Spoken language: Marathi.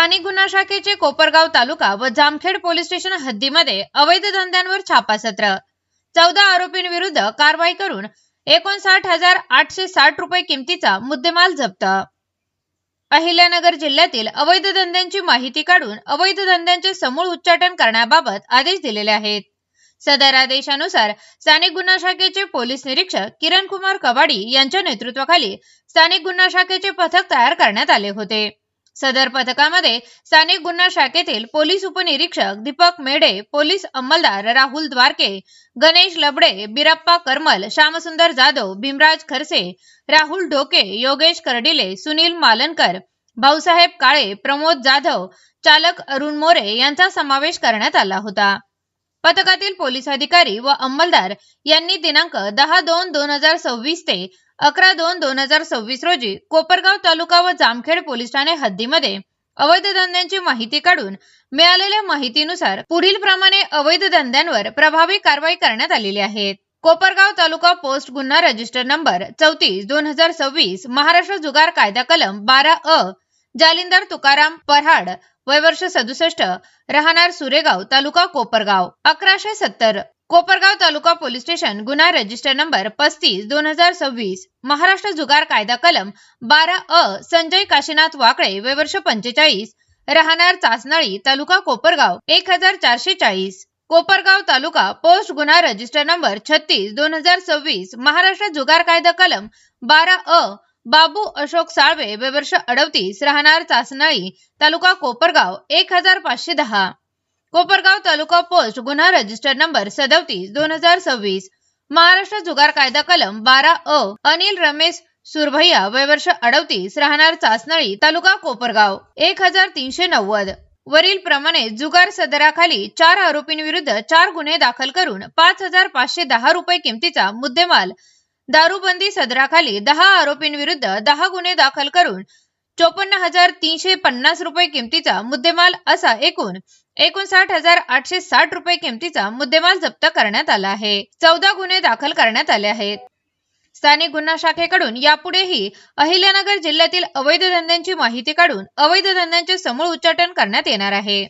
स्थानिक गुन्हा शाखेचे कोपरगाव तालुका व जामखेड पोलीस स्टेशन हद्दीमध्ये अवैध धंद्यांवर छापासत्र. चौदा आरोपींविरुद्ध कारवाई करून एकोणसाठ हजार आठशे साठ रुपये किमतीचा मुद्देमाल जप्त. अहिल्यानगर जिल्ह्यातील अवैध धंद्यांची माहिती काढून अवैध धंद्यांचे समूळ उच्चाटन करण्याबाबत आदेश दिलेले आहेत. सदर आदेशानुसार स्थानिक गुन्हा शाखेचे पोलीस निरीक्षक किरण कुमार कवाडी यांच्या नेतृत्वाखाली स्थानिक गुन्हा शाखेचे पथक तयार करण्यात आले होते. सदर पथकामध्ये स्थानिक गुन्हा शाखेतील पोलीस उपनिरीक्षक दीपक मेढे पोलीस अंमलदार राहुल द्वारके गणेश लबडे बिरप्पा करमल श्यामसुंदर जाधव भीमराज खरसे राहुल ढोके योगेश कर्डिले सुनील मालनकर भाऊसाहेब काळे प्रमोद जाधव चालक अरुण मोरे यांचा समावेश करण्यात आला होता. पथकातील पोलीस अधिकारी व अंमलदार यांनी दिनांक दहा दोन दोन हजार सव्वीस ते अकरा दोन दोन हजार सव्वीस रोजी कोपरगाव तालुका व जामखेड पोलीस ठाणे हद्दीमध्ये अवैध धंद्यांची माहिती काढून मिळालेल्या माहितीनुसार पुढील प्रमाणे अवैध धंद्यांवर प्रभावी कारवाई करण्यात आलेली आहे. कोपरगाव तालुका पोस्ट गुन्हा रजिस्टर नंबर चौतीस दोन हजार सव्वीस महाराष्ट्र जुगार कायदा कलम बारा अ जालिंदर तुकाराम पराड वय वर्ष सदुसष्ट. राहणार सुरेगाव तालुका कोपरगाव. अकराशे सत्तर. कोपरगाव तालुका पोलीस स्टेशन गुन्हा रजिस्टर नंबर पस्तीस दोन हजार सव्वीस. महाराष्ट्र जुगार कायदा कलम बारा अ संजय काशीनाथ वाकळे वय वर्ष पंचेचाळीस. राहणार चाचनाळी तालुका कोपरगाव एक हजार चारशे चाळीस. कोपरगाव तालुका पोस्ट गुन्हा रजिस्टर नंबर छत्तीस दोन हजार सव्वीस. महाराष्ट्र जुगार कायदा कलम बारा अ बाबू अशोक साळवे वय वर्ष अडवतीस राहणार चासनाळी तालुका कोपरगाव एक हजार पाचशे दहा. कोपरगाव तालुका पोस्ट गुन्हा रजिस्टर नंबर सदतीस दोन हजार सव्वीस. महाराष्ट्र जुगार कायदा कलम बारा अ अनिल रमेश सुरभैया वय वर्ष अडवतीस राहणार चासनळी तालुका कोपरगाव एक हजार तीनशे नव्वद. वरील प्रमाणे जुगार सदराखाली चार आरोपींविरुद्ध चार गुन्हे दाखल करून पाच हजार पाचशे दहा रुपये किमतीचा मुद्देमाल दारूबंदी सदराखाली दहा आरोपींविरुद्ध दहा गुन्हे दाखल करून चोपन्न हजार तीनशे पन्नास रुपये किमतीचा मुद्देमाल असा एकूण एकोणसाठ हजार आठशे साठ रुपये किमतीचा मुद्देमाल जप्त करण्यात आला आहे. चौदा गुन्हे दाखल करण्यात आले आहेत. स्थानिक गुन्हा शाखेकडून यापुढेही अहिल्यानगर जिल्ह्यातील अवैध धंद्यांची माहिती काढून अवैध धंद्यांचे समूळ उच्चाटन करण्यात येणार आहे.